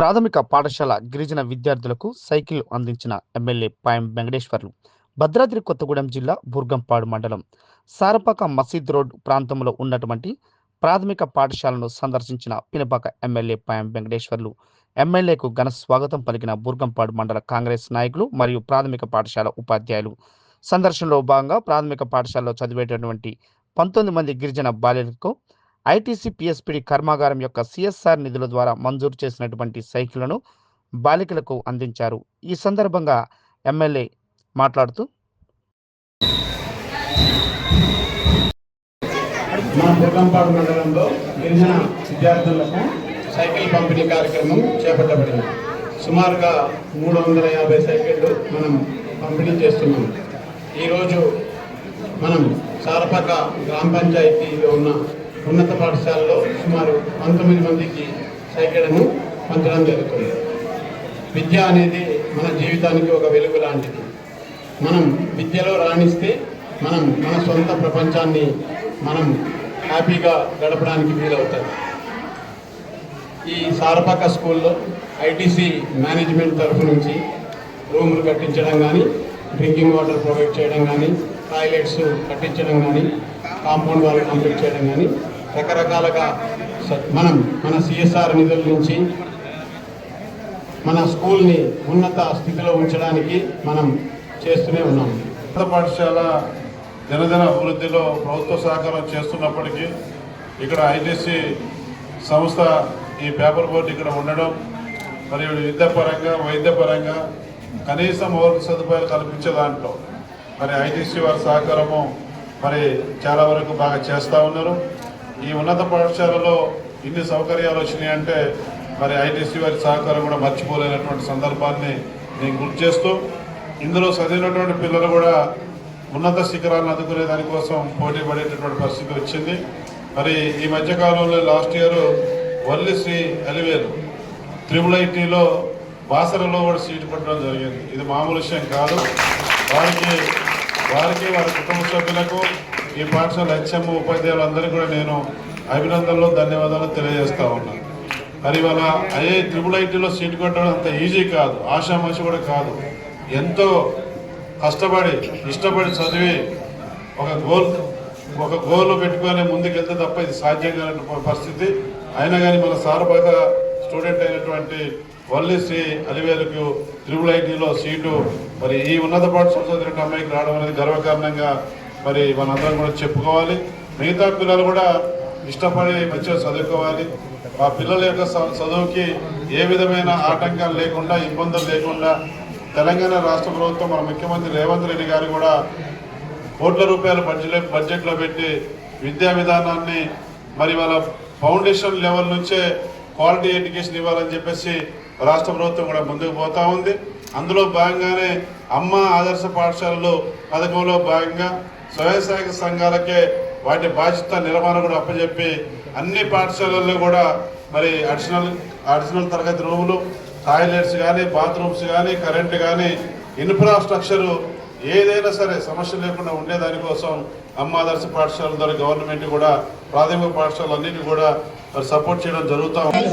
ప్రాథమిక పాఠశాల గిరిజన విద్యార్థులకు సైకిల్ అందించిన ఎమ్మెల్యే పాయం వెంకటేశ్వర్లు. భద్రాద్రి కొత్తగూడెం జిల్లా బుర్గంపాడు మండలం సారపాక మసీద్ రోడ్ ప్రాంతంలో ఉన్నటువంటి ప్రాథమిక పాఠశాలను సందర్శించిన పినపాక ఎమ్మెల్యే పాయం వెంకటేశ్వర్లు ఎమ్మెల్యేకు ఘన స్వాగతం పలికిన బుర్గంపాడు మండల కాంగ్రెస్ నాయకులు మరియు ప్రాథమిక పాఠశాల ఉపాధ్యాయులు. సందర్శనలో భాగంగా ప్రాథమిక పాఠశాలలో చదివేటటువంటి పంతొమ్మిది మంది గిరిజన బాలికలకు ఐటీసీ పిఎస్పిడి కర్మాగారం యొక్క సిఎస్ఆర్ నిధుల ద్వారా మంజూరు చేసినటువంటి సైకిళ్ళను బాలికలకు అందించారు. ఈ సందర్భంగా ఎమ్మెల్యే మాట్లాడుతూ మన మండలంలో గిరిజన విద్యార్థులకు సైకిల్ పంపిణీ కార్యక్రమం చేపట్టబడింది. సుమారుగా మూడు వందల యాభై సైకిళ్ళు మనం పంపిణీ చేస్తున్నాం. ఈరోజు మనం సారపక గ్రామ పంచాయతీలో ఉన్న ఉన్నత పాఠశాలలో సుమారు పంతొమ్మిది మందికి సైకిళ్ళను పంచడం జరుగుతుంది. విద్య అనేది మన జీవితానికి ఒక వెలుగు లాంటిది. మనం విద్యలో రాణిస్తే మనం మన సొంత ప్రపంచాన్ని మనం హ్యాపీగా గడపడానికి వీలవుతుంది. ఈ సారపాక స్కూల్లో ఐటీసీ మేనేజ్మెంట్ తరఫు నుంచి రూములు కట్టించడం కానీ డ్రింకింగ్ వాటర్ ప్రొవైడ్ చేయడం కానీ టాయిలెట్స్ కట్టించడం కానీ కాంపౌండ్ వాళ్ళు కంప్లీట్ చేయడం కానీ రకరకాలుగా స- మనం మన సిఎస్ఆర్ నిధుల నుంచి మన స్కూల్ని ఉన్నత స్థితిలో ఉంచడానికి మనం చేస్తూనే ఉన్నాం. ఉన్నత పాఠశాల దినదిన అభివృద్ధిలో ప్రభుత్వ సహకారం చేస్తున్నప్పటికీ ఇక్కడ ఐటీసీ సంస్థ ఈ పేపర్ బోర్డు ఇక్కడ ఉండడం మరియు విద్యాపరంగా వైద్యపరంగా కనీస మౌలిక సదుపాయాలు కల్పించే దాంట్లో మరి ఐటీసీ వారి సహకారము మరి చాలా వరకు బాగా చేస్తూ ఉన్నారు. ఈ ఉన్నత పాఠశాలలో ఇన్ని సౌకర్యాలు వచ్చినాయి అంటే మరి ఐటీసీ వారి సహకారం కూడా మర్చిపోలేనటువంటి సందర్భాన్ని నేను గుర్తు చేస్తూ ఇందులో చదివినటువంటి పిల్లలు కూడా ఉన్నత శిఖరాలను అందుకునే దానికోసం పోటీ పడేటటువంటి పరిస్థితి వచ్చింది. మరి ఈ మధ్యకాలంలో last year Valli Sri Alivelu triple ఐటీలో బాసరలో కూడా సీటు పట్టడం జరిగింది. ఇది మామూలు విషయం కాదు. వారికి వారికి వారి కుటుంబ సభ్యులకు ఈ పాఠశాల హెచ్ఎం ఉపాధ్యాయులందరికీ కూడా నేను అభినందనలు ధన్యవాదాలు తెలియజేస్తా ఉన్నాను మరి ఇవాళ అదే త్రిబుల్ ఐటీలో సీటు కొట్టడం అంత ఈజీ కాదు. ఆశామాషి కూడా కాదు. ఎంతో కష్టపడి ఇష్టపడి చదివి ఒక గోల్ ఒక గోల్ పెట్టుకొని ముందుకెళ్తే తప్ప ఇది సాధ్యం కాని పరిస్థితి. అయినా కానీ మన సారబాగ స్టూడెంట్ అయినటువంటి వల్లిశ్రీ అలివేలుకు త్రిబుల్ ఐటీలో సీటు. మరి ఈ ఉన్నత పాఠశాల చదివిన అమ్మాయికి రావడం అనేది గర్వకారణంగా మరి మనందరం కూడా చెప్పుకోవాలి. మిగతా పిల్లలు కూడా ఇష్టపడి మంచిగా చదువుకోవాలి. ఆ పిల్లల యొక్క చదువుకి ఏ విధమైన ఆటంకాలు లేకుండా ఇబ్బందులు లేకుండా తెలంగాణ రాష్ట్ర ప్రభుత్వం మన ముఖ్యమంత్రి రేవంత్ రెడ్డి గారు కూడా కోట్ల రూపాయల బడ్జెట్ బడ్జెట్లో పెట్టి విద్యా విధానాన్ని మరి వాళ్ళ ఫౌండేషన్ లెవెల్ నుంచే క్వాలిటీ ఎడ్యుకేషన్ ఇవ్వాలని చెప్పేసి రాష్ట్ర ప్రభుత్వం కూడా ముందుకు పోతా ఉంది. అందులో భాగంగానే అమ్మ ఆదర్శ పాఠశాలలు పథకంలో భాగంగా స్వయం సహాయక సంఘాలకే వాటి బాధ్యత నిర్వహణ కూడా అప్పచెప్పి అన్ని పాఠశాలల్లో కూడా మరి అడిషనల్ అడిషనల్ తరగతి రూములు టాయిలెట్స్ కానీ బాత్రూమ్స్ కానీ కరెంటు కానీ ఇన్ఫ్రాస్ట్రక్చరు ఏదైనా సరే సమస్య లేకుండా ఉండేదానికోసం అమ్మ ఆదర్శ పాఠశాల ద్వారా గవర్నమెంట్ కూడా ప్రాథమిక పాఠశాలలు అన్నిటి కూడా సపోర్ట్ చేయడం జరుగుతూ ఉంది.